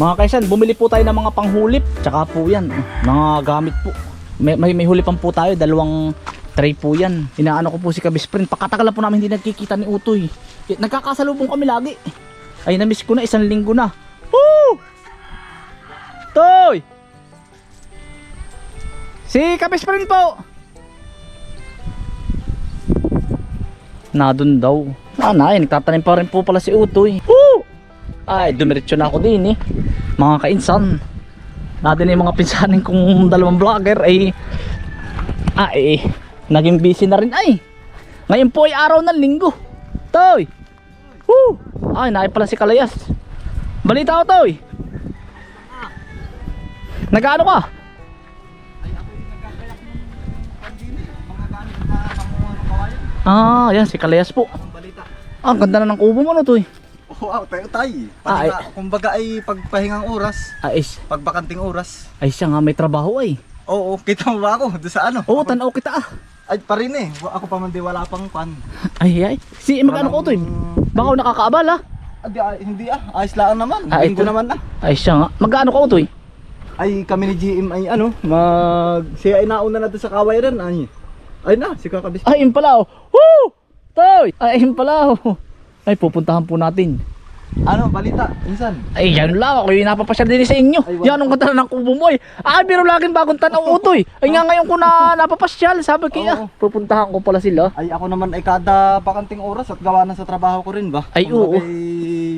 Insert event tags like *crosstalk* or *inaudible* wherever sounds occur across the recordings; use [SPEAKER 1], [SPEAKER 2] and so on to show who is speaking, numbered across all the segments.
[SPEAKER 1] Mga kaisan, bumili po tayo ng mga panghulip. Tsaka po yan, mga gamit po. May, may, may hulipan po tayo, dalawang tray po yan. Inaano ko po si Kabisprin. Pakatagal po namin hindi nagkikita ni Utoy. Eh, Nagkakasalubong kami lagi. Ay, namiss ko na, isang linggo na. Woo! Toy! Si Kabisprin po! Na daw. Ah, na, nagtatanim pa rin po pala si Utoy. Woo! Ay, dumiretso na ako din eh. Mga kainsan. Natin yung mga pinsanin kong dalawang vlogger ay eh, naging busy na rin ay. Ngayon po ay araw ng linggo. Toy! Woo! Ay, naay pala si Kalayas. Balita ko, Toy. Nag-ano ka? Ah, yan si Kalayas po. Ah, ang ganda na ng kubo mo no, Toy.
[SPEAKER 2] Wow, tayo tay.
[SPEAKER 1] Ah,
[SPEAKER 2] Pahinga, kumbaga ay pagpahingang oras,
[SPEAKER 1] Ayos.
[SPEAKER 2] pagbakanting oras.
[SPEAKER 1] Ay siya nga may trabaho ay.
[SPEAKER 2] Oo, kita mo ba ako doon sa ano?
[SPEAKER 1] Oo, tanaw kita ah.
[SPEAKER 2] Ay, pa rin eh. Ako pa man di wala pang pan.
[SPEAKER 1] Ay ay. Si magkano ko to? Baka ako nakakaabala.
[SPEAKER 2] Ah, di, ah, hindi ah. Ayos lang naman.
[SPEAKER 1] Ah,
[SPEAKER 2] Linggo
[SPEAKER 1] ito.
[SPEAKER 2] naman ah.
[SPEAKER 1] Ay siya nga. Magkano ko to?
[SPEAKER 2] Ay, kami ni GM ay ano, mag... Siya ay nauna na doon sa kawayan. Ay, ay na, si Kakabis.
[SPEAKER 1] Ay, yun pala oh. Woo! Toy! Ay, yun pala oh. Ay, pupuntahan po natin.
[SPEAKER 2] Ano, balita, insan.
[SPEAKER 1] Ay, yan lang. Ako yung napapasyal din sa inyo.
[SPEAKER 2] Ay.
[SPEAKER 1] Yan ang ganda ng kubo mo eh. Ay, biro laging bagong tanaw *laughs* utoy. Ay, nga ngayon ko na napapasyal. Sabi kaya,
[SPEAKER 2] Oo.
[SPEAKER 1] pupuntahan ko pala sila.
[SPEAKER 2] Ay, ako naman ay kada bakanting oras at gawa na sa trabaho ko rin ba?
[SPEAKER 1] Ay,
[SPEAKER 2] Kumbaga,
[SPEAKER 1] oo.
[SPEAKER 2] ay,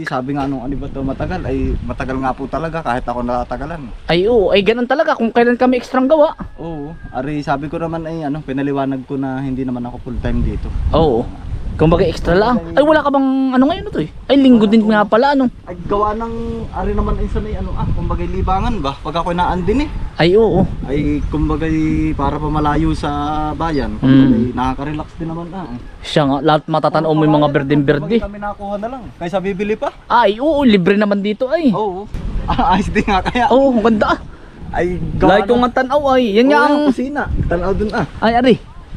[SPEAKER 2] sabi nga nung ano ba to matagal, ay matagal nga po talaga kahit ako natagalan.
[SPEAKER 1] Ay, oo. Ay, ganun talaga. Kung kailan kami ekstrang gawa.
[SPEAKER 2] Oo. Ari, sabi ko naman ay ano, pinaliwanag ko na hindi naman ako full time dito.
[SPEAKER 1] Oo. Kumbaga extra lang. Ay, wala ka bang ano ngayon ito eh? Ay, linggo din nga pala ano.
[SPEAKER 2] Ay, gawa ng, ari naman insan ay ano ah, kumbaga libangan ba? Pag ako naandin eh.
[SPEAKER 1] Ay, oo.
[SPEAKER 2] Ay, kumbaga para pa malayo sa bayan.
[SPEAKER 1] Mm.
[SPEAKER 2] Kumbaga nakaka-relax din naman ah.
[SPEAKER 1] Siya nga, lahat matatanaw mo yung mga berdeng-berde.
[SPEAKER 2] Kami nakuha na lang. Kaysa bibili pa.
[SPEAKER 1] Ay, oo, libre naman dito ay.
[SPEAKER 2] Oo. *laughs* Ah, ayos din nga kaya.
[SPEAKER 1] Oo, ang ganda ah.
[SPEAKER 2] Ay,
[SPEAKER 1] Like ko nga tanaw ay. Yan nga ang...
[SPEAKER 2] kusina. Tanaw dun ah.
[SPEAKER 1] Ay, ari.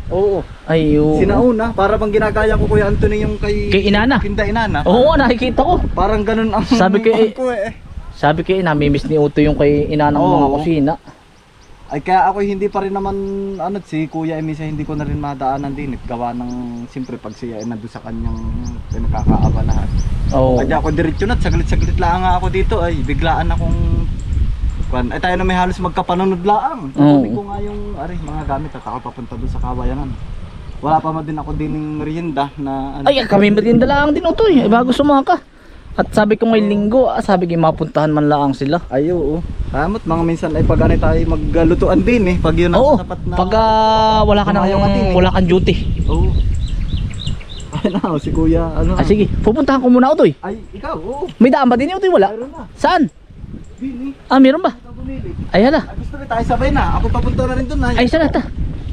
[SPEAKER 2] Oo.
[SPEAKER 1] Ay, oo.
[SPEAKER 2] Sinauna, para bang ginagaya ko Kuya Anthony yung kay...
[SPEAKER 1] Kay Inana?
[SPEAKER 2] Kinda Inana.
[SPEAKER 1] Oo, nakikita ko.
[SPEAKER 2] Parang ganun ang...
[SPEAKER 1] Sabi ko eh- *laughs*
[SPEAKER 2] ko eh.
[SPEAKER 1] Sabi eh, namimiss ni Uto yung kay inanang
[SPEAKER 2] Oo.
[SPEAKER 1] mga kusina.
[SPEAKER 2] Ay kaya ako hindi pa rin naman ano si Kuya Emisa hindi ko na rin madaanan din eh. gawa ng siyempre pag siya ay nandun sa kanyang pinagkakaabalahan.
[SPEAKER 1] Oo.
[SPEAKER 2] Kaya ako diretso na saglit-saglit lang nga ako dito ay biglaan akong kwan ay tayo na may halos magkapanunod laang.
[SPEAKER 1] Oo.
[SPEAKER 2] Sabi ko nga yung ari mga gamit at ako papunta doon sa kawayanan. Wala pa man din ako din ng merienda na ano.
[SPEAKER 1] Ay, kami matinda lang din Uto eh. Bago sumaka. At sabi ko ngayong linggo, ah, sabi ko mapuntahan man lang sila.
[SPEAKER 2] Ay oo. Kamot mga minsan ay pag ano tayo maglutuan din eh pag yun ang
[SPEAKER 1] Oo,
[SPEAKER 2] sapat na.
[SPEAKER 1] pag ah, wala ka nang
[SPEAKER 2] din eh.
[SPEAKER 1] wala kang duty.
[SPEAKER 2] Oo. Ay na, si Kuya ano.
[SPEAKER 1] Ah, sige, pupuntahan ko muna Utoy.
[SPEAKER 2] Ay, ikaw, oo.
[SPEAKER 1] May daan ba din Utoy? Wala.
[SPEAKER 2] Mayroon na.
[SPEAKER 1] Saan?
[SPEAKER 2] Bini,
[SPEAKER 1] Ah, meron ba? Ay, hala.
[SPEAKER 2] Ay, gusto rin tayo sabay na. Ako papunta na rin doon.
[SPEAKER 1] Ay, saan ta?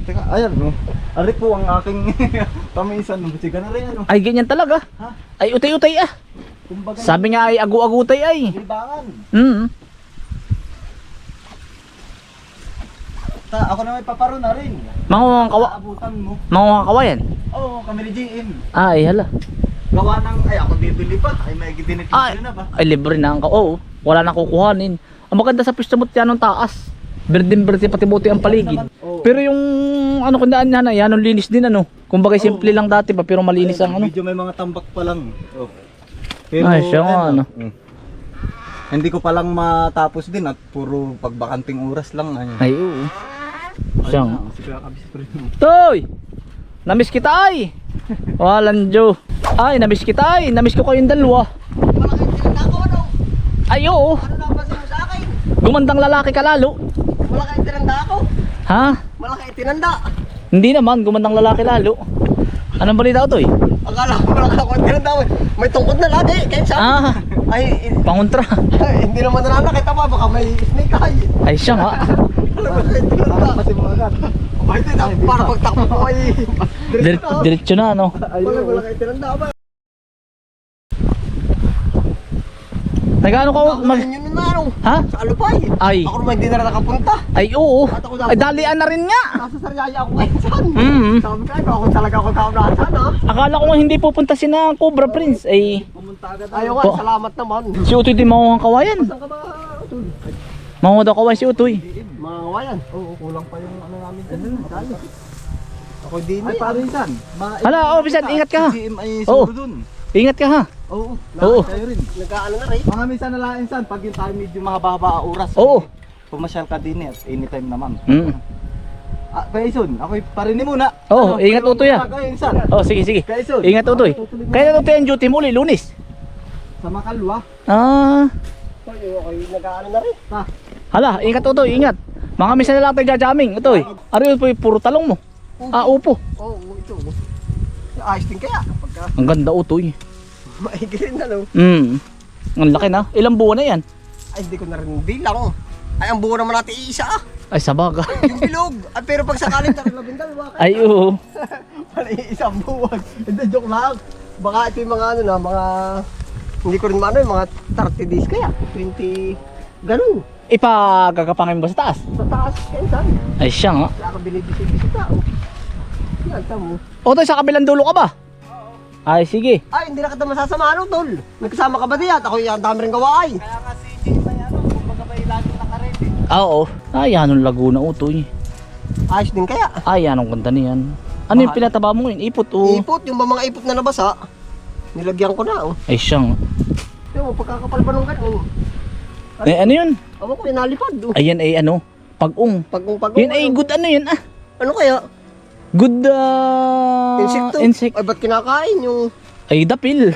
[SPEAKER 2] Teka, ayan, no. Ari po ang aking *laughs* paminsan. no. Sige na rin, ano.
[SPEAKER 1] Ay, ganyan talaga.
[SPEAKER 2] Ha?
[SPEAKER 1] Ay, utay-utay ah.
[SPEAKER 2] Kumbaga,
[SPEAKER 1] Sabi nga ay agu-agutay ay.
[SPEAKER 2] libangan.
[SPEAKER 1] Mm.
[SPEAKER 2] Ta, ako na may paparo na rin.
[SPEAKER 1] Mga kawa,
[SPEAKER 2] Aabutan mo.
[SPEAKER 1] mga kawayan.
[SPEAKER 2] Oo, kami ni GM.
[SPEAKER 1] Ay, hala.
[SPEAKER 2] Gawa ng, ay ako bibili pa. Ay, may dinit
[SPEAKER 1] Ay,
[SPEAKER 2] na ba?
[SPEAKER 1] ay libre na ang ka. Oo, wala na kukuhanin. Ang maganda sa pwesto mo yan ng taas. Berdin berde pati buti ang paligid.
[SPEAKER 2] Oo.
[SPEAKER 1] Pero yung ano kundaan yan, yan ang linis din ano. Kumbaga simple lang dati pa pero malinis ang ano.
[SPEAKER 2] Medyo may mga tambak pa lang. Oh.
[SPEAKER 1] Ay, siya nga, ano.
[SPEAKER 2] mm. Hindi ko palang matapos din at puro pagbakanting oras lang. Ay,
[SPEAKER 1] Ay, oo. Siya nga. Toy! Namiss kita ay! Walang Joe. Ay, namiss kita ay. Namiss ko kayong dalawa.
[SPEAKER 3] Malaki tinanda ko ano?
[SPEAKER 1] Ay, oo.
[SPEAKER 3] Ano napansin mo sa akin?
[SPEAKER 1] Gumandang lalaki ka lalo.
[SPEAKER 3] Malaki tinanda ako.
[SPEAKER 1] Ha?
[SPEAKER 3] Malaki tinanda.
[SPEAKER 1] Hindi naman, gumandang lalaki lalo. Anong balita ko, Toy?
[SPEAKER 3] Akala ko malaki ako tinanda. May tungkod na lagi. Kaya sabi.
[SPEAKER 1] Ah,
[SPEAKER 3] Ay,
[SPEAKER 1] pangontra.
[SPEAKER 3] ay, *laughs* hindi naman na nakita pa. Baka may snake eye.
[SPEAKER 1] Ay, siya nga. *laughs*
[SPEAKER 3] Malaki tinanda?
[SPEAKER 2] Kasi mo agad.
[SPEAKER 3] Ay, hindi na. Para pagtakbo ko ay.
[SPEAKER 1] Dir diretso na, ano.
[SPEAKER 3] Wala malaki tinanda ba?
[SPEAKER 1] Nagano ka, mag...
[SPEAKER 3] Yun na ano.
[SPEAKER 1] Ha?
[SPEAKER 3] Sa Alupay.
[SPEAKER 1] Ay.
[SPEAKER 3] Ako naman hindi na nakapunta.
[SPEAKER 1] Ay, oo. Ay, dalian na rin nga.
[SPEAKER 3] Nasa Sariaya ako ngayon saan?
[SPEAKER 1] Mm.
[SPEAKER 3] Sabi ko, ay, kung talaga ako kaulasan ha.
[SPEAKER 1] Akala ko nga hindi pupunta si na Cobra Prince. Ay,
[SPEAKER 2] Pumunta agad.
[SPEAKER 3] Ayaw nga, salamat naman.
[SPEAKER 1] si Utoy di makuha kawayan.
[SPEAKER 3] Saan ka ba.
[SPEAKER 1] Mga daw kaway si Utoy.
[SPEAKER 3] Mga ngawayan.
[SPEAKER 2] Oo, kulang pa yung ano namin dyan.
[SPEAKER 3] Dali.
[SPEAKER 2] Ako din na parinsan.
[SPEAKER 1] Hala, oh, Bisan, ingat ka, ha?
[SPEAKER 2] Si GM ay siguro dun.
[SPEAKER 1] Ingat ka ha.
[SPEAKER 2] Oo.
[SPEAKER 1] Oo.
[SPEAKER 2] Kayo rin.
[SPEAKER 3] Nag-ano na rin.
[SPEAKER 2] Mga minsan na lang insan, pag yung tayo medyo mahaba-haba oras.
[SPEAKER 1] Oo.
[SPEAKER 2] Pumasyal ka din eh, at anytime naman.
[SPEAKER 1] Mm.
[SPEAKER 2] Ah, Kaison, ako parinig muna.
[SPEAKER 1] Oo, ingat,
[SPEAKER 2] kayo-
[SPEAKER 1] Utoy, ah.
[SPEAKER 2] Insan.
[SPEAKER 1] Oh, sige, sige.
[SPEAKER 2] Kaison.
[SPEAKER 1] Ingat Utoy. Kaya na Utoy ang duty mo uli, lunis.
[SPEAKER 2] Sa Makalwa.
[SPEAKER 1] Ah.
[SPEAKER 3] Yung okay, nag-ano na rin.
[SPEAKER 2] Ta.
[SPEAKER 1] Hala, ingat Utoy, ingat. Mga misa na lang tayo jajaming. Utoy. Ari Utoy, puro talong mo. Ah, upo.
[SPEAKER 3] Oo, oh, ito. Ayos din kaya. Pagka
[SPEAKER 1] Ang ganda Utoy.
[SPEAKER 3] Maigilin na no.
[SPEAKER 1] Mm. Ang laki na. Ilang buwan na yan?
[SPEAKER 3] Ay, hindi ko na rin bilang. Ay, ang buo naman natin iisa ah.
[SPEAKER 1] Ay, sabaga.
[SPEAKER 3] Yung bilog. Ay, pero pag sakaling tayo labindal, baka
[SPEAKER 1] Ay, oo. *laughs*
[SPEAKER 3] Pala isang buwan. Hindi, joke lang. Baka ito yung mga ano na, mga... Hindi ko rin maano, yung mga 30 days kaya. 20... Ganun.
[SPEAKER 1] Ipagagapangin mo sa taas.
[SPEAKER 3] Sa taas, kaya saan?
[SPEAKER 1] Ay, siya nga.
[SPEAKER 3] Wala kang binibisip-bisip tao. Yan, tamo.
[SPEAKER 1] Utoy, sa kabilang dulo ka ba? Ay, sige.
[SPEAKER 3] Ay, hindi na kita masasama, ano, tol? Nagkasama ka ba diyan? Ako yung dami rin gawa ay.
[SPEAKER 2] Kaya nga si GM ay ano, kumbaga may laging nakaredy.
[SPEAKER 1] Ah, oo. Ay, anong Laguna, Utoy.
[SPEAKER 3] Ayos din kaya.
[SPEAKER 1] Ay, anong ganda niyan. Ano yung pinataba mo ngayon? Ipot, o?
[SPEAKER 3] Ipot, yung ba mga ipot na nabasa, nilagyan ko na, oh.
[SPEAKER 1] Ay, siya nga.
[SPEAKER 3] Yung mo, pagkakapal pa nung ganun.
[SPEAKER 1] Eh, ano yun?
[SPEAKER 3] Ako ko, inalipad, oh.
[SPEAKER 1] Ayan ay ano, pag-ung.
[SPEAKER 3] Pag-ung pag
[SPEAKER 1] Yun ay good ano yun ah.
[SPEAKER 3] Ano kaya?
[SPEAKER 1] Good uh,
[SPEAKER 3] Insekto?
[SPEAKER 1] insect.
[SPEAKER 3] Ay, ba't kinakain yung...
[SPEAKER 1] Ay, dapil.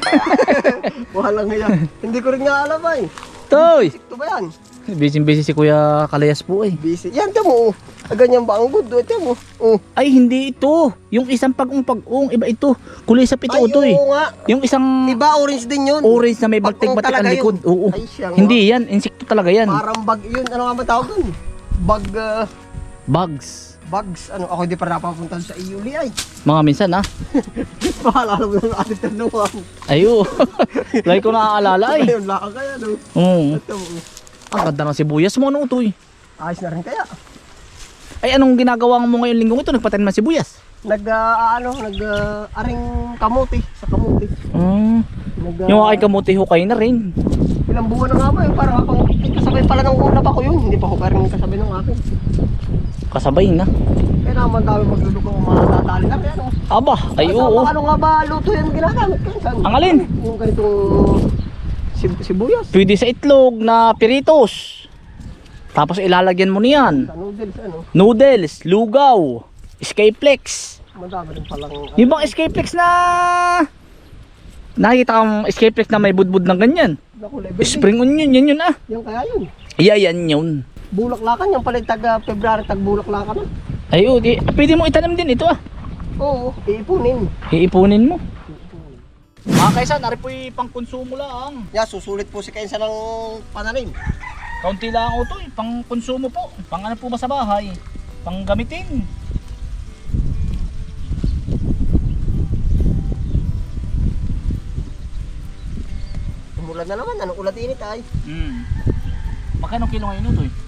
[SPEAKER 1] *laughs*
[SPEAKER 3] Walang nga Hindi ko rin nga alam ay.
[SPEAKER 1] Toy!
[SPEAKER 3] Insekto ba yan?
[SPEAKER 1] Busy-busy si Kuya Kalayas po eh.
[SPEAKER 3] Busy. Yan, tamo. Ah, ganyan ba ang good? Oh, tamo. Oh.
[SPEAKER 1] Ay, hindi ito. Yung isang pag-ung pag-ung, iba ito. Kulay sa pito ito eh.
[SPEAKER 3] nga.
[SPEAKER 1] Yung isang
[SPEAKER 3] Iba, orange din yun.
[SPEAKER 1] orange na may
[SPEAKER 3] Pag-ung
[SPEAKER 1] baltik-batik ang likod. Oo.
[SPEAKER 3] Ay, siya nga.
[SPEAKER 1] Hindi yan, insekto talaga yan.
[SPEAKER 3] Parang bag yun. Ano nga ba tawag dun? Bag, ah,
[SPEAKER 1] Bugs.
[SPEAKER 3] bugs. Ano, ako hindi pa napapunta sa Iuli ay.
[SPEAKER 1] Mga minsan ah. *laughs*
[SPEAKER 3] Maalala mo na ating tanungan.
[SPEAKER 1] Ayo. *laughs* Lagi ko naaalala eh.
[SPEAKER 3] Ayun lang kaya, no?
[SPEAKER 1] Oo.
[SPEAKER 3] Ito, oh.
[SPEAKER 1] Ang ganda ng sibuyas mo ano Toy.
[SPEAKER 3] Ayos na rin kaya.
[SPEAKER 1] Ay, anong ginagawa mo ngayon linggong ito? Nagpatanim ng sibuyas?
[SPEAKER 3] Nag, ah, ano, nag, ah, aring kamuti. Sa kamuti.
[SPEAKER 1] Mm.
[SPEAKER 3] Nag, ah,
[SPEAKER 1] Yung aking kamuti hukay na rin.
[SPEAKER 3] Ilang buwan na nga ba, eh, parang ako, kasabay pala ng ulap ako yun. Hindi pa ako parang kasabay ng akin.
[SPEAKER 1] Kasabay na.
[SPEAKER 3] Kaya naman dami maglulok ng mga tatali lang. Kaya ano,
[SPEAKER 1] Aba, ay oo.
[SPEAKER 3] Ano nga ba luto yan ginagamit?
[SPEAKER 1] Ang alin?
[SPEAKER 3] Yung ganitong sib sibuyas.
[SPEAKER 1] Pwede sa itlog na piritos. Tapos ilalagyan mo niyan.
[SPEAKER 3] Sa noodles, ano?
[SPEAKER 1] Noodles, lugaw, skyflex.
[SPEAKER 3] Madami rin palang...
[SPEAKER 1] Yung bang skyflex na... Nakita kang skyflex na may budbud ng ganyan. Spring onion, yan yun ah.
[SPEAKER 3] Yan kaya yun.
[SPEAKER 1] Yeah, yan yun.
[SPEAKER 3] Bulaklakan yung pala tag uh, February tag bulaklakan.
[SPEAKER 1] Ay, oo, di, pwede mo itanim din ito ah.
[SPEAKER 3] Oo, iipunin.
[SPEAKER 1] Iipunin mo. Mga kaysa, nari po'y pang konsumo lang.
[SPEAKER 3] Ya, susulit po si Kainsa ng pananim.
[SPEAKER 1] Kaunti lang ako to eh, pang konsumo po. Pang ano po ba sa bahay? Pang gamitin.
[SPEAKER 3] Umulan na naman, anong ulat init ay?
[SPEAKER 1] Hmm. Magkano kilo ngayon ito eh?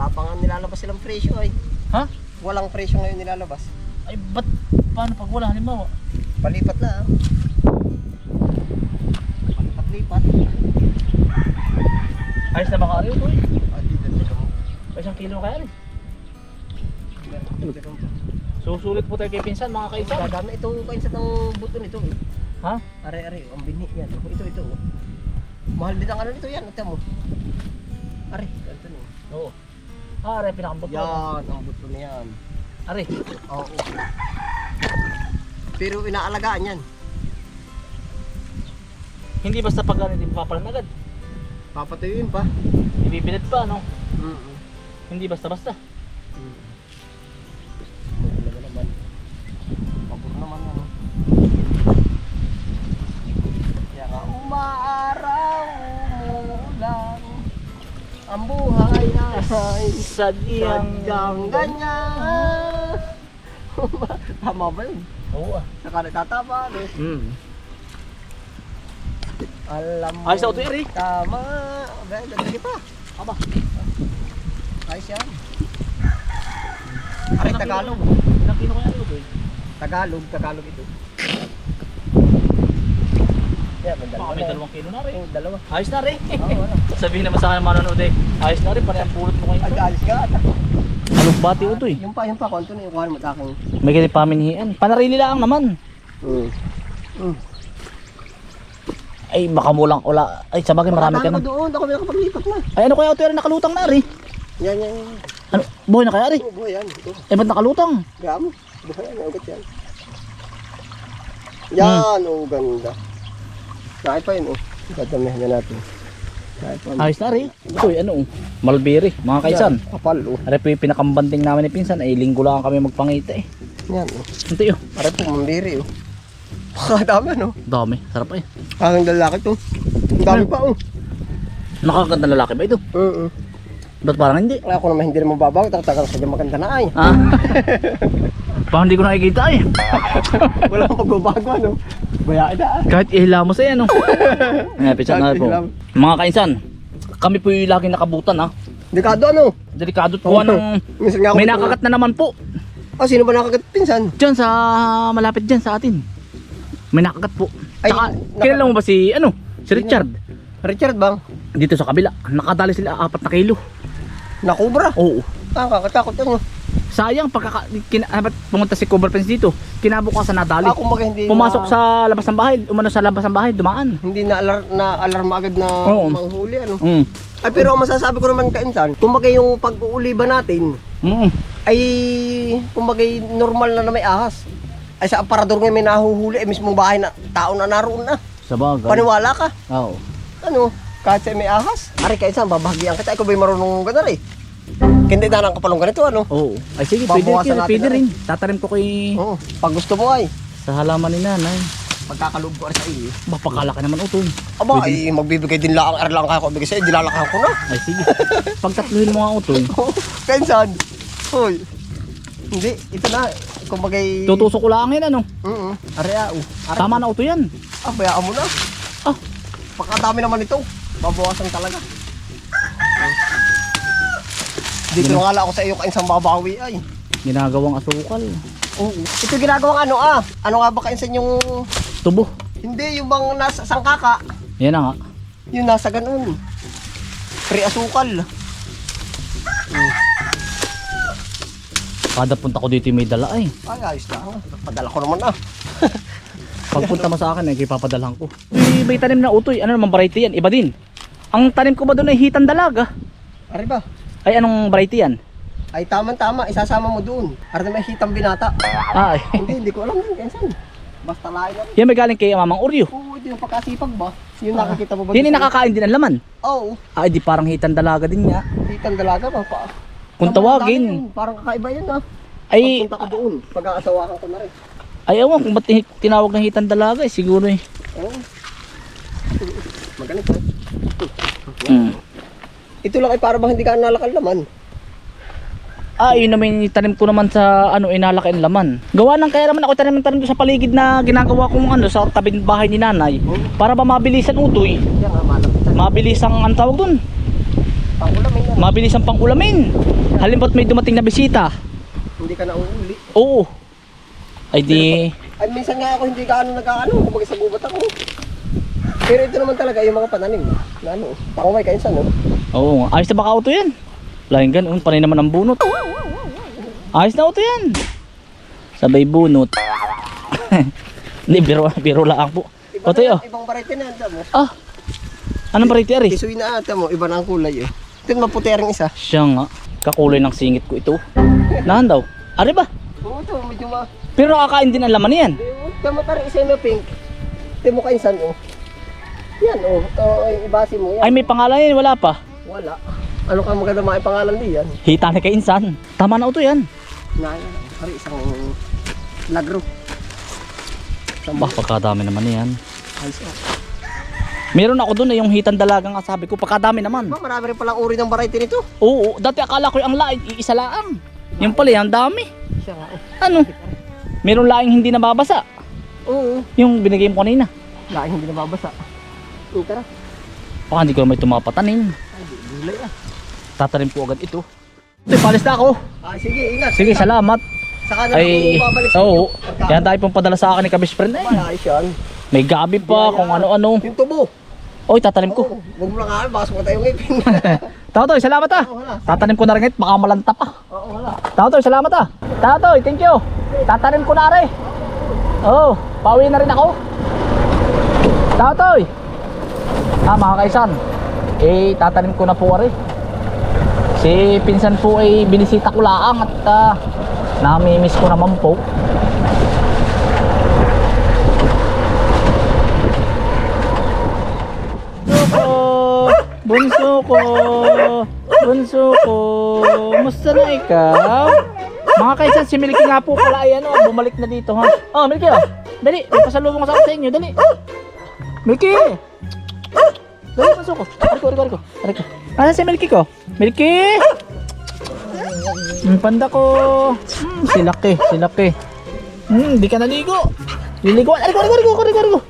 [SPEAKER 3] Wala pa nga nilalabas silang presyo ay.
[SPEAKER 1] Ha?
[SPEAKER 3] Walang presyo ngayon nilalabas.
[SPEAKER 1] Ay, ba't paano pag wala halimbawa?
[SPEAKER 3] Palipat na ah. Palipat-lipat.
[SPEAKER 1] Ayos na baka rin ito eh.
[SPEAKER 3] Ah, dito, dito.
[SPEAKER 1] Ay, isang kilo kaya rin. Susulit po tayo kay pinsan mga kaisan.
[SPEAKER 3] Gagana ito kain sa ng buto nito. eh.
[SPEAKER 1] Ha?
[SPEAKER 3] Are-are, ang bini yan. Ito, ito. oh. Mahal din ang ano nito yan. Ito mo. Are, ito no.
[SPEAKER 1] Oo. Ah, rin pinakambot mo.
[SPEAKER 3] Yan, ang buto na yan.
[SPEAKER 1] Are.
[SPEAKER 3] Oo. Pero inaalagaan yan.
[SPEAKER 1] Hindi basta pag ano, hindi papalan agad.
[SPEAKER 3] Papatuyuin pa.
[SPEAKER 1] Ibibinat pa, no?
[SPEAKER 3] Mm
[SPEAKER 1] Hindi basta-basta.
[SPEAKER 3] Talaga
[SPEAKER 1] Sadyang
[SPEAKER 3] ganyan. *laughs* Tama ba yun?
[SPEAKER 1] Oo ah.
[SPEAKER 3] Saka nagtatama?
[SPEAKER 1] Mm.
[SPEAKER 3] Alam mo.
[SPEAKER 1] Ayos na ito, Eric.
[SPEAKER 3] Tama. Okay, dali pa.
[SPEAKER 1] Aba.
[SPEAKER 3] Ayos yan. Aray, Tagalog.
[SPEAKER 1] Ilang kilo kaya ito eh?
[SPEAKER 3] Tagalog, Tagalog ito. Yan, may dalawa.
[SPEAKER 1] Baka may
[SPEAKER 3] na.
[SPEAKER 1] dalawang kilo na rin.
[SPEAKER 3] Oo, dalawa.
[SPEAKER 1] Ayos na rin.
[SPEAKER 3] Oo, wala.
[SPEAKER 1] Sabihin naman sa akin manonood eh. Ayos na rin, pare ang pulot mo
[SPEAKER 3] Ay,
[SPEAKER 1] ngayon.
[SPEAKER 3] alis ka ata.
[SPEAKER 1] Anong bati ito eh?
[SPEAKER 3] Yung pa, yung pa, ano na yung kuha mo sa akin.
[SPEAKER 1] May ganit paminhian. Panarili lang naman.
[SPEAKER 3] Hmm. Hmm.
[SPEAKER 1] Ay, baka mo lang ula. Ay, sabagay marami ka na.
[SPEAKER 3] ko doon, ako may nakapaglipat na.
[SPEAKER 1] Ay, ano kaya ito yung nakalutang na rin?
[SPEAKER 3] Yan, yan, yan.
[SPEAKER 1] Ano, buhay na kaya rin?
[SPEAKER 3] Oo, buhay yan. Ito.
[SPEAKER 1] Eh, ba't nakalutang?
[SPEAKER 3] Gamo. Buhay yan, ugat yan. Yan, oh, ganda. Nakay pa yun, oh. Dadamihan na natin. Nakay pa.
[SPEAKER 1] Ayos na rin. Ito ano, Malbiri, mga kaisan.
[SPEAKER 3] Yan, Kapal, oh.
[SPEAKER 1] Are po yung pinakambanding namin ni Pinsan, ay linggo lang kami magpangita eh.
[SPEAKER 3] Yan, oh.
[SPEAKER 1] Ito yun,
[SPEAKER 3] Pare po, mambiri, oh. Dami, no?
[SPEAKER 1] dami, sarap eh.
[SPEAKER 3] Parang lalaki to. Ang dami pa, oh.
[SPEAKER 1] Nakakaganda lalaki ba ito?
[SPEAKER 3] Oo.
[SPEAKER 1] Ba't parang hindi?
[SPEAKER 3] Ako naman hindi naman babago, taktakan sa maganda na ay.
[SPEAKER 1] Ah? *laughs* parang hindi ko nakikita eh. *laughs*
[SPEAKER 3] Wala kang pagbabago, ano? Bayaan na, ah.
[SPEAKER 1] Kahit ihila mo sa yan, oh. Ngayon, pizza na po. Mga kainsan, kami po yung laging nakabutan ha.
[SPEAKER 3] Dekado, ano?
[SPEAKER 1] Delikado po ng...
[SPEAKER 3] Minsan nga ako
[SPEAKER 1] May nakakat na naman po.
[SPEAKER 3] Ah, sino ba nakagat pinsan?
[SPEAKER 1] Diyan sa malapit diyan sa atin. May nakakat po.
[SPEAKER 3] Ay,
[SPEAKER 1] Tsaka,
[SPEAKER 3] naka-
[SPEAKER 1] kilala mo ba si ano? Si Richard.
[SPEAKER 3] Richard bang?
[SPEAKER 1] Dito sa kabila. Nakadali sila apat na kilo.
[SPEAKER 3] Nakubra.
[SPEAKER 1] Oo.
[SPEAKER 3] Ah, kakatakot oh.
[SPEAKER 1] Sayang pagka kin, dapat pumunta si Cobra Prince dito. Kinabukasan nadali.
[SPEAKER 3] Ah, kumbaga hindi
[SPEAKER 1] Pumasok
[SPEAKER 3] na,
[SPEAKER 1] sa labas ng bahay, umano sa labas ng bahay, dumaan.
[SPEAKER 3] Hindi na alar na alarma agad na
[SPEAKER 1] Oo.
[SPEAKER 3] manghuli ano.
[SPEAKER 1] Mm.
[SPEAKER 3] Ay pero ang masasabi ko naman kainsan, kumbaga yung pag-uuli ba natin
[SPEAKER 1] Mm.
[SPEAKER 3] ay kumbaga normal na na may ahas. Ay sa aparador ngayon may nahuhuli ay mismong bahay na tao na naroon na.
[SPEAKER 1] Sa bagay.
[SPEAKER 3] Paniwala ka.
[SPEAKER 1] Oo.
[SPEAKER 3] Ano? Kahit sa may ahas. Ari kainsan, babahagian kita. Ikaw ba'y marunong ganun eh? Hindi na ng kapalong ganito ano?
[SPEAKER 1] Oo. Ay sige, pwede,
[SPEAKER 3] Babawasan
[SPEAKER 1] pwede,
[SPEAKER 3] natin
[SPEAKER 1] pwede
[SPEAKER 3] na
[SPEAKER 1] rin. Tatarim ko kay
[SPEAKER 3] Oo. Pag gusto mo ay.
[SPEAKER 1] sa halaman ni nanay.
[SPEAKER 3] Pagkakaloob ko sa iyo.
[SPEAKER 1] Bapakalaki naman utol.
[SPEAKER 3] Aba, ay magbibigay din lang ang lang kaya ko bigay sa'yo. Dilalakahan ko na.
[SPEAKER 1] Ay sige. Pagtatluhin mo nga utol. *laughs*
[SPEAKER 3] Kainsan. Hoy. Hindi, ito na. Kumbagay...
[SPEAKER 1] Tutusok ko lang yan ano.
[SPEAKER 3] Oo. Ari ah, oh. Ari.
[SPEAKER 1] Tama na utol yan.
[SPEAKER 3] Ah, bayaan mo na.
[SPEAKER 1] Ah.
[SPEAKER 3] Pagkadami naman ito. Babawasan talaga. Dito na nga lang ako sa iyo kainsang babawi ay.
[SPEAKER 1] Ginagawang asukal.
[SPEAKER 3] Oo. Ito ginagawang ano ah. Ano nga ba kainsan yung...
[SPEAKER 1] Tubo.
[SPEAKER 3] Hindi, yung bang nasa sangkaka.
[SPEAKER 1] Yan na nga.
[SPEAKER 3] Yung nasa ganun. Pre-asukal.
[SPEAKER 1] Kada punta ko dito may dala ay.
[SPEAKER 3] Ay, ayos lang. Padala ko naman ah.
[SPEAKER 1] Pagpunta mo sa akin ay ipapadalhan ko. May, may tanim na utoy. Ano naman variety yan? Iba din. Ang tanim ko ba doon ay hitan dalaga?
[SPEAKER 3] Ari ba?
[SPEAKER 1] Ay anong variety yan?
[SPEAKER 3] Ay, tama-tama. Isasama mo doon. Para may hitang binata.
[SPEAKER 1] Ah, ay.
[SPEAKER 3] hindi, hindi ko alam yun. Kainsan. Basta lain lang.
[SPEAKER 1] yan may galing kay Mamang Oreo.
[SPEAKER 3] Oo, ito yung pagkasipag ba? Yung nakakita mo ba?
[SPEAKER 1] Yan
[SPEAKER 3] dito?
[SPEAKER 1] nakakain din ang laman.
[SPEAKER 3] Oo.
[SPEAKER 1] Ay di parang hitan dalaga din nga.
[SPEAKER 3] Hitang dalaga ba pa?
[SPEAKER 1] Kung tawagin.
[SPEAKER 3] yun. Parang kakaiba yun ah.
[SPEAKER 1] Ay,
[SPEAKER 3] Pagpunta ko doon. Pag-aasawakan ko na rin.
[SPEAKER 1] ay ewan kung ba't ti- tinawag na hitan dalaga eh. Siguro eh.
[SPEAKER 3] Oo. Magaling ha.
[SPEAKER 1] Mm.
[SPEAKER 3] Ito lang ay para bang hindi ka nalakal naman.
[SPEAKER 1] Ah, yun naman yung tanim ko naman sa ano inalaki ang laman. Gawa ng kaya naman ako tanim ng tanim sa paligid na ginagawa kong ano sa tabi ng bahay ni nanay. Para ba mabilisan utoy?
[SPEAKER 3] Yan.
[SPEAKER 1] Mabilis ang ang tawag doon.
[SPEAKER 3] Pangulamin yan.
[SPEAKER 1] Mabilis ang pangulamin. Halimbawa may dumating na bisita.
[SPEAKER 3] Hindi ka na uuli.
[SPEAKER 1] Oo. Ay di
[SPEAKER 3] Ay minsan nga ako hindi ka ano nag-ano. Kumbaga sa gubat ako. Pero ito naman talaga yung mga pananim. Na ano. Pangumay ka insan no.
[SPEAKER 1] Oo, ayos na baka auto 'yan. Lain ganun, panay naman ang bunot. Ayos na auto 'yan. Sabay bunot. *laughs* Hindi biro biro lang po.
[SPEAKER 3] Iba
[SPEAKER 1] Otoy oh.
[SPEAKER 3] ibang variety na anda mo.
[SPEAKER 1] Ah. Anong variety ari?
[SPEAKER 3] Tisoy na ata mo. Iba na ang kulay eh. Ito yung maputerang isa.
[SPEAKER 1] Siya nga. Kakulay ng singit ko ito. Nahan daw. Ari ba?
[SPEAKER 3] Oo ito. Medyo ma...
[SPEAKER 1] Pero nakakain din ang laman niyan.
[SPEAKER 3] Tama parang isa yung pink. Ito mo kainsan oh. Yan oh. Oh, ay, ibasi mo yan.
[SPEAKER 1] Ay may pangalan yan, wala pa.
[SPEAKER 3] Wala. Ano ka maganda mga pangalan diyan?
[SPEAKER 1] Hita na kay insan. Tama na auto 'yan.
[SPEAKER 3] Na yan. Pare isang lagro.
[SPEAKER 1] Bah, pagkadami naman yan.
[SPEAKER 3] Ayos oh.
[SPEAKER 1] Meron ako doon na yung hitan dalagang sabi ko, pagkadami naman.
[SPEAKER 3] Ba, marami rin palang uri ng variety nito.
[SPEAKER 1] Oo, dati akala ko yung ang laing, iisa laang. Yung pala, yung dami.
[SPEAKER 3] Siya nga oh.
[SPEAKER 1] Ano? Meron laing hindi nababasa.
[SPEAKER 3] Oo.
[SPEAKER 1] Yung binigay mo kanina.
[SPEAKER 3] Laking hindi nababasa. Oo, tara.
[SPEAKER 1] Baka hindi ko naman ito mapatanim.
[SPEAKER 3] Ay, gulay ah.
[SPEAKER 1] Tatanim ko agad ito. Ito, palis na ako.
[SPEAKER 3] Ah, sige, ingat.
[SPEAKER 1] Sige, salamat.
[SPEAKER 3] Saka na
[SPEAKER 1] Ay,
[SPEAKER 3] ako babalik sa
[SPEAKER 1] oo. Kaya tayo pong padala sa akin ni Kabis Friend. Eh.
[SPEAKER 3] Ay, ayos yan.
[SPEAKER 1] May gabi pa, kung ano-ano.
[SPEAKER 3] Yung tubo.
[SPEAKER 1] Oy, tatanim ko.
[SPEAKER 3] Oo, Huwag mo lang kami, baka sumatay yung ngipin. *laughs*
[SPEAKER 1] Tatoy, salamat ah. Tatanim ko na rin baka malanta pa.
[SPEAKER 3] Oo, wala.
[SPEAKER 1] Tatoy, salamat ah. Tatoy, thank you. Tatanim ko na rin. Oo, oh, pauwi na rin ako. Tatoy. Ah, mga kaisan. Eh, tatanim ko na po rin. Si pinsan po ay binisita ko laang at uh, namimiss ko naman po. Bunso ko, bunso ko, musta na ikaw? Mga kaisan, si Milky nga po pala ay ano, bumalik na dito ha. Oh, Milky oh, dali, may pasalubong sa sa inyo, dali. Milky! Dali, bunso ko. Ariko, ariko, ariko. Ariko. Ano si Milky ko? Milky! Hmm, panda ko. Hmm, si Laki, si Laki. Hmm, di ka naligo. Liligo. Ariko, ariko, ariko, ariko, ariko.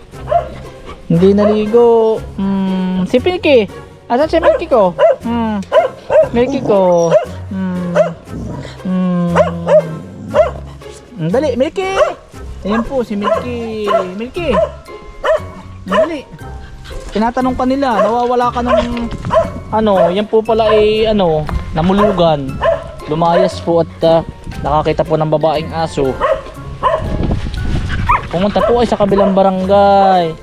[SPEAKER 1] Hindi naligo. Hmm, si Milky. Asan si Milky ko? Hmm. Milky ko. Hmm. Hmm, Dali, Milky. Ayan po si Milky. Milky. Dali. Tinatanong ka nila, nawawala ka ng ano, yan po pala ay ano, namulugan. Lumayas po at ah, nakakita po ng babaeng aso. Pumunta po ay sa kabilang barangay.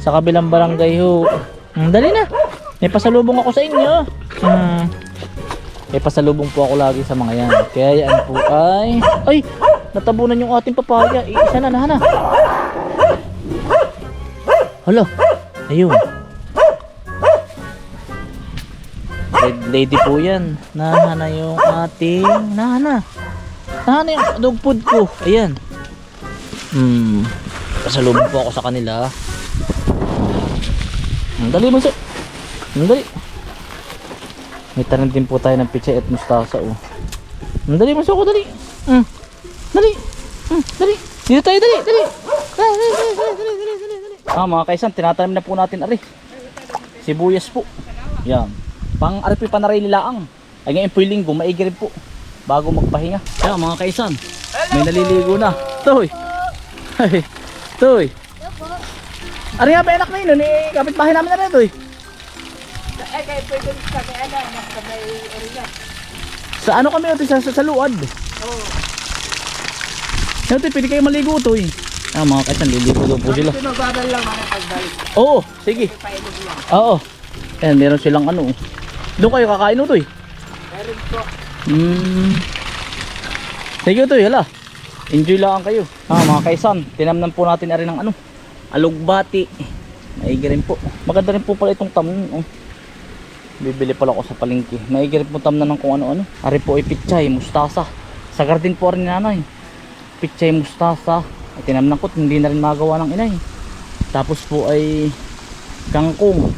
[SPEAKER 1] Sa kabilang barangay ho. Hmm, dali na. May pasalubong ako sa inyo. Hmm. May pasalubong po ako lagi sa mga yan. Kaya yan po ay... Ay! Natabunan yung ating papaya. Isa na, nahana. Hala. Ayun. Lady po yan. Nahana yung ating... Nahana. Nahana yung dog food ko. Ayan. Hmm. Pasalubong po ako sa kanila. Ang dali mo Ang dali. May tanim din po tayo ng pichay at mustasa oh. Ang dali mo ko dali. Mm. Dali. Mm. Dali. Dito tayo. Dali, dali, dali, dali, dali, dali, dali. Ah mga kaisan, tinatanim na po natin ari. Sibuyas po. Yan. Pang ari po panaray nilaang. Ay ngayon po yung linggo, maigi rin po. Bago magpahinga. Kaya mga kaisan, may naliligo na. Toy. Toy. Ari nga ba anak na yun? Eh, kapitbahay namin na rin ito eh.
[SPEAKER 4] Kaya pwede sa kaya ano, mas may orina.
[SPEAKER 1] Sa ano kami ito sa, sa, sa luad.
[SPEAKER 4] Oo.
[SPEAKER 1] Ito, pwede kayo maligo ito eh. Ah, mga kaisan, liligo daw po sila.
[SPEAKER 4] Pinagbagal lang mga pagbalik.
[SPEAKER 1] Oo, sige. Oo. Ayan, meron silang ano. Doon kayo kakain ito eh.
[SPEAKER 4] Meron po.
[SPEAKER 1] Hmm. Sige ito eh, hala. Enjoy lang kayo. Ah, mga kaisan, tinamnan po natin na rin ng ano. Alugbati. Maigi rin po. Maganda rin po pala itong tamnan. Oh. Bibili pala ako sa palengke. Maigi rin po tamnan ng kung ano-ano. Ari po ay pichay, mustasa. Sa garden po rin ni nanay. Pichay, mustasa. Ay tinamnan ko, hindi na rin magawa ng inay. Tapos po ay kangkong.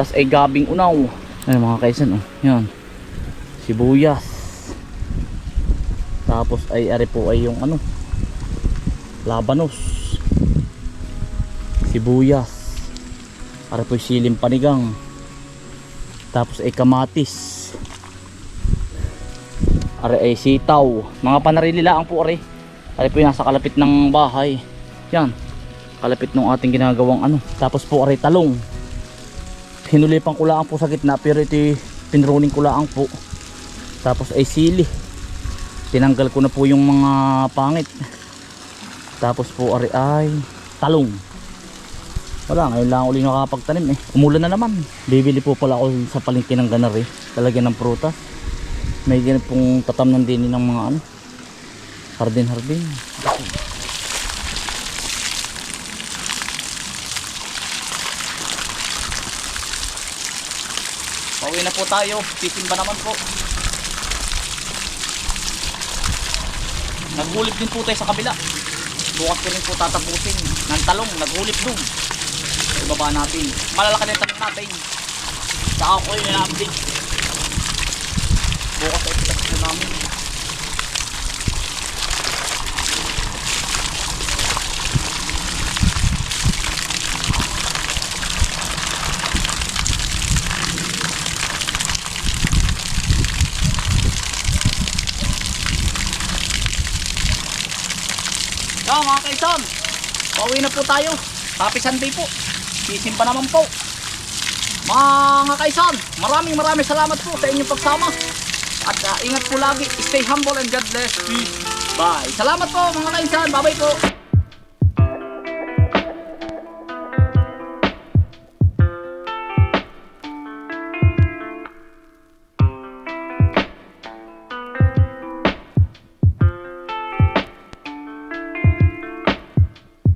[SPEAKER 1] Tapos ay gabing unaw. Ay mga kaisan, oh. Yan. Sibuyas. Tapos ay ari po ay yung ano. Labanos. Sibuyas. Ari po silim panigang. Tapos ay kamatis. Ari ay sitaw. Mga panarili lang po ari. Ari po yung nasa kalapit ng bahay. Yan. Kalapit ng ating ginagawang ano. Tapos po ari talong. Hinulipan ko lang po sa gitna pero ito pinruning ko po. Tapos ay sili. Tinanggal ko na po yung mga pangit. Tapos po ari ay talong. Wala, ngayon lang uli nakapagtanim eh. Umulan na naman. Bibili po pala ako sa palengke ng ganari. Talagyan ng prutas. May ganun pong tatamnan din ng mga ano. Hardin-hardin. Pauwi na po tayo. Titimba naman po. Naghulip din po tayo sa kabila. Bukas ko rin po tatapusin ng talong. Naghulip dun. Ibaba natin. Malalaki na yung talong natin. Saka ko yun na-update. Bukas ay pitas po namin. Mga kaisan, pauwi na po tayo. Happy Sunday po. Sisimpa naman po. Mga kaisan, maraming maraming salamat po sa inyong pagsama. At ah, ingat po lagi. Stay humble and God bless. Peace. Bye. Salamat po mga kaisan. Bye-bye po.